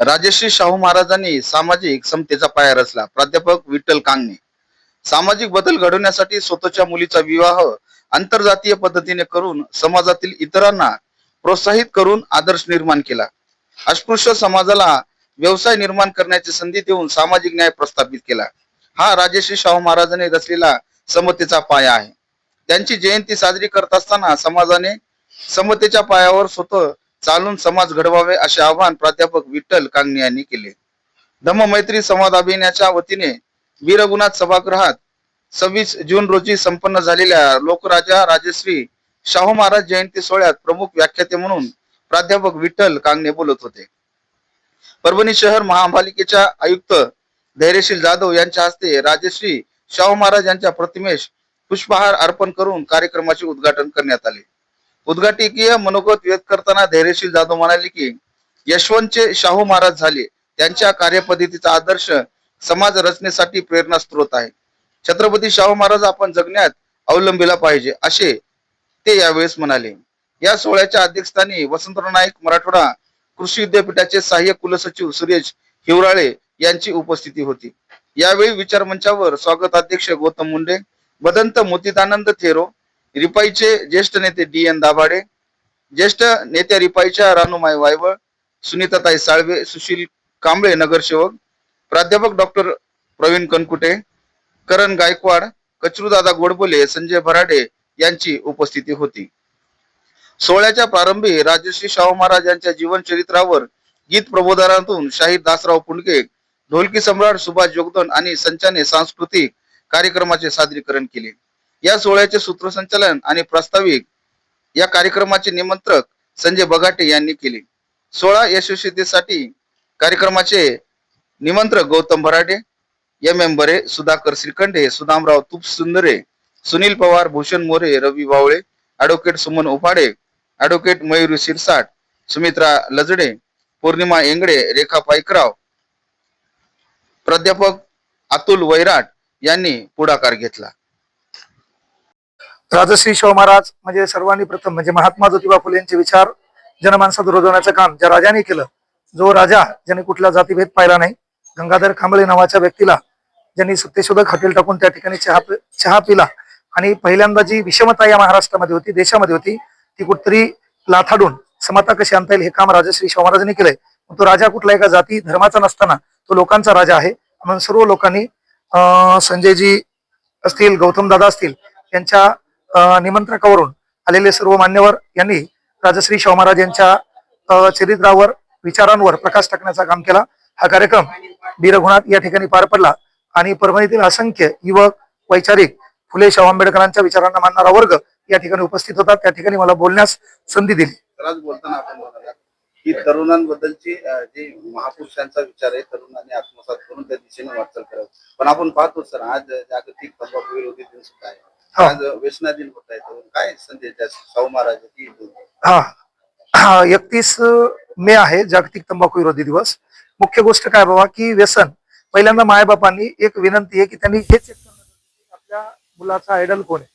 राजश्री शाहू महाराजांनी सामाजिक समतेचा पाया रचला. प्राध्यापक विठ्ठल कांगणे. सामाजिक बदल घडवण्यासाठी स्वतःच्या मुलीचा विवाह आंतरजातीय पद्धतीने करून समाजातील इतरांना प्रोत्साहित करून आदर्श निर्माण केला. अस्पृश्य समाजाला व्यवसाय निर्माण करण्याची संधी देऊन सामाजिक न्याय प्रस्थापित केला. हा राजश्री शाहू महाराजांनी रचलेला समतेचा पाया आहे. त्यांची जयंती साजरी करत असताना समाजाने समतेच्या पायावर स्वतः चालून समाज घडवावे असे आवाहन प्राध्यापक विठ्ठल कांगणे यांनी केले. धम्ममैत्री संवाद अभियानाच्या वतीने वीरगुणात सभागृहात सव्वीस जून रोजी संपन्न झालेल्या लोकराजा राजश्री शाहू महाराज जयंती सोहळ्यात प्रमुख व्याख्याते म्हणून प्राध्यापक विठ्ठल कांगणे बोलत होते. परभणी शहर महापालिकेच्या आयुक्त धैर्यशील जाधव यांच्या हस्ते राजश्री शाहू महाराज यांच्या प्रतिमेस पुष्पहार अर्पण करून कार्यक्रमाचे उद्घाटन करण्यात आले. उद्घाटकीय मनोगत व्यक्त करताना धैर्यशील जाधव म्हणाले की यशवंतचे शाहू महाराज झाले. त्यांच्या कार्यपद्धतीचा आदर्श समाज रचनेसाठी प्रेरणा स्त्रोत आहे. छत्रपती शाहू महाराज आपण जगण्यात अवलंबिला पाहिजे असे ते यावेळेस म्हणाले. या सोहळ्याच्या अध्यक्षस्थानी वसंतराव नाईक मराठवाडा कृषी विद्यापीठाचे सहाय्यक कुलसचिव सुरेश हिवराळे यांची उपस्थिती होती. यावेळी विचार मंचावर स्वागत अध्यक्ष गौतम मुंडे वदंत मोतीतानंद थेरो रिपाईचे ज्येष्ठ नेते डी एन दाभाडे ज्येष्ठ नेत्या रिपाईच्या रानुमाई वायवळ सुनीताताई साळवे सुशील कांबळे नगरसेवक प्राध्यापक डॉक्टर प्रवीण कनकुटे करण गायकवाड कचरूदादा गोडबोले संजय भराडे यांची उपस्थिती होती. सोहळ्याच्या प्रारंभी राजश्री शाहू महाराज यांच्या जीवनचरित्रावर गीत प्रबोधनातून शाहीर दासराव पुंडके ढोलकी सम्राट सुभाष जोगदन आणि संचाने सांस्कृतिक कार्यक्रमाचे सादरीकरण केले. या सोहळ्याचे सूत्रसंचालन आणि प्रास्ताविक या कार्यक्रमाचे निमंत्रक संजय बगाटे यांनी केले. सोळा यशस्वीतेसाठी कार्यक्रमाचे निमंत्रक गौतम भराडे एम एम बरे सुधाकर श्रीखंडे सुदामराव तुप सुंदरे सुनील पवार भूषण मोरे रवी वावळे ऍडव्होकेट सुमन उफाडे ऍडव्होकेट मयुरी शिरसाट सुमित्रा लजडे पौर्णिमा एंगडे रेखा पायकराव प्राध्यापक अतुल वैराट यांनी पुढाकार घेतला. राजश्री शाहू महाराज म्हणजे सर्वांनी प्रथम म्हणजे महात्मा ज्योतिबा फुले यांचे विचार जनमानसात रुजवण्याचं काम ज्या राजाने केलं जो राजा ज्याने कुठला जातीभेद पाहिला नाही गंगाधर कांबळे नावाच्या व्यक्तीला ज्यांनी सत्यशोधक हॉटेल टाकून त्या ठिकाणी चहा चहा पिला आणि पहिल्यांदा जी विषमता या महाराष्ट्रामध्ये होती देशामध्ये होती ती कुठतरी लाथाडून समता कशी आणता येईल हे काम राजश्री शाहू महाराजांनी केलंय. तो राजा कुठला एका जाती धर्माचा नसताना तो लोकांचा राजा आहे. म्हणून सर्व लोकांनी संजयजी असतील गौतम दादा असतील यांच्या अं, निमंत्रकावरून आलेले सर्व मान्यवर यांनी राजश्री शाहू महाराज यांच्या चरित्रावर विचारांवर प्रकाश टाकण्याचा काम केला. हा कार्यक्रम बीरघुणात या ठिकाणी पार पडला आणि परभणीतील असंख्य युवक वैचारिक फुले शाहू आंबेडकरांच्या विचारांना मानणारा वर्ग या ठिकाणी उपस्थित होता. त्या ठिकाणी मला बोलण्यास संधी दिली. की तरुणांबद्दलची जे महापुरुषांचा विचार आहे तरुणांनी आत्मसात करून त्या दिशेने वाटचाल करावी. पण आपण पाहतो सर आज जागतिक तंबाखू विरोधी दिन सुद्धा. आहे? आज व्यसना दिन होत आहे काय संदेश शाहू महाराज की एकतीस मे आहे जागतिक तंबाखू विरोधी दिवस. मुख्य गोष्ट काय बाबा की व्यसन. पहिल्यांदा मायबापांनी एक विनंती आहे की त्यांनी हे check करणं गरजेचं आहे की आपल्या मुलाचा आयडल कोण आहे?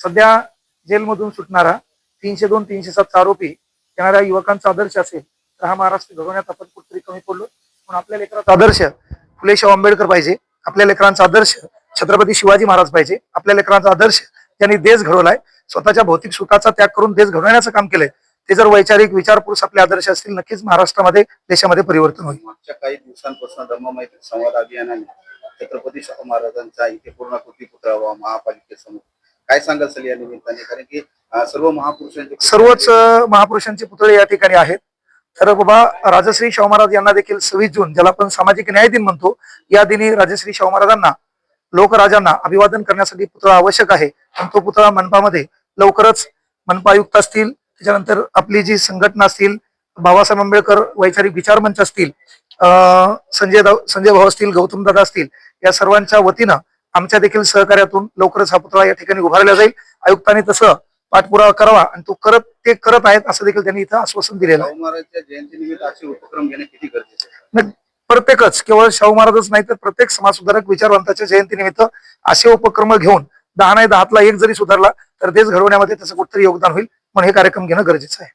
सध्या जेलमधून सुटणारा तीनशे दोन तीनशे सात आरोपी येणाऱ्या युवकांचा आदर्श असेल तर हा महाराष्ट्र घडवण्यात आपण कुठेतरी कमी पडलो. पण आपल्या लेकराचा आदर्श फुले शाहू आंबेडकर पाहिजे. आपल्या लेकरांचा आदर्श छत्रपती शिवाजी महाराज पाहिजे. आपल्या लेकरांचा आदर्श त्यांनी देश घडवलाय. स्वतःच्या भौतिक सुखाचा त्याग करून देश घडवण्याचं काम केलंय. ते जर वैचारिक विचारपुरुष आपले आदर्श असतील नक्कीच महाराष्ट्रामध्ये देशामध्ये परिवर्तन होईल. मागच्या काही दिवसांपासून धम्ममैत्री संवाद अभियानाने छत्रपती शाहू महाराजांचा इथे पूर्णाकृती पुतळा महापालिकेसमोर. काय सांगाल सर या निमित्ताने? कारण की सर्व महापुरुषांचे सर्वच महापुरुषांचे पुतळे या ठिकाणी आहेत. तर बाबा राजश्री शाहू महाराज यांना देखील सव्वीस जून ज्याला आपण सामाजिक न्याय दिन म्हणतो या दिनी राजश्री शाहू महाराजांना लोकराजांना अभिवादन करण्यासाठी पुतळा आवश्यक आहे. पण तो पुतळा मनपामध्ये लवकरच मनपा आयुक्त असतील त्याच्यानंतर आपली जी संघटना असतील बाबासाहेब आंबेडकर वैचारिक विचार मंच असतील अं, संजय संजय भाऊ असतील गौतम दादा असतील या सर्वांच्या वतीनं आमच्या देखील सहकार्यातून लवकरच हा पुतळा या ठिकाणी उभारला जाईल. आयुक्तांनी तसं पाठपुरावा करावा आणि तो करत ते करत आहेत असं देखील त्यांनी इथं आश्वासन दिलेलं आहे. प्रत्येकच केवळ शाहू महाराजच नाही तर प्रत्येक समाजसुधारक विचारवंताच्या जयंतीनिमित्त असे उपक्रम घेऊन दहा नाही दहातला एक जरी सुधारला तर देश घडवण्यामध्ये त्याचं कुठतरी योगदान होईल म्हणून हे कार्यक्रम घेणं गरजेचं आहे.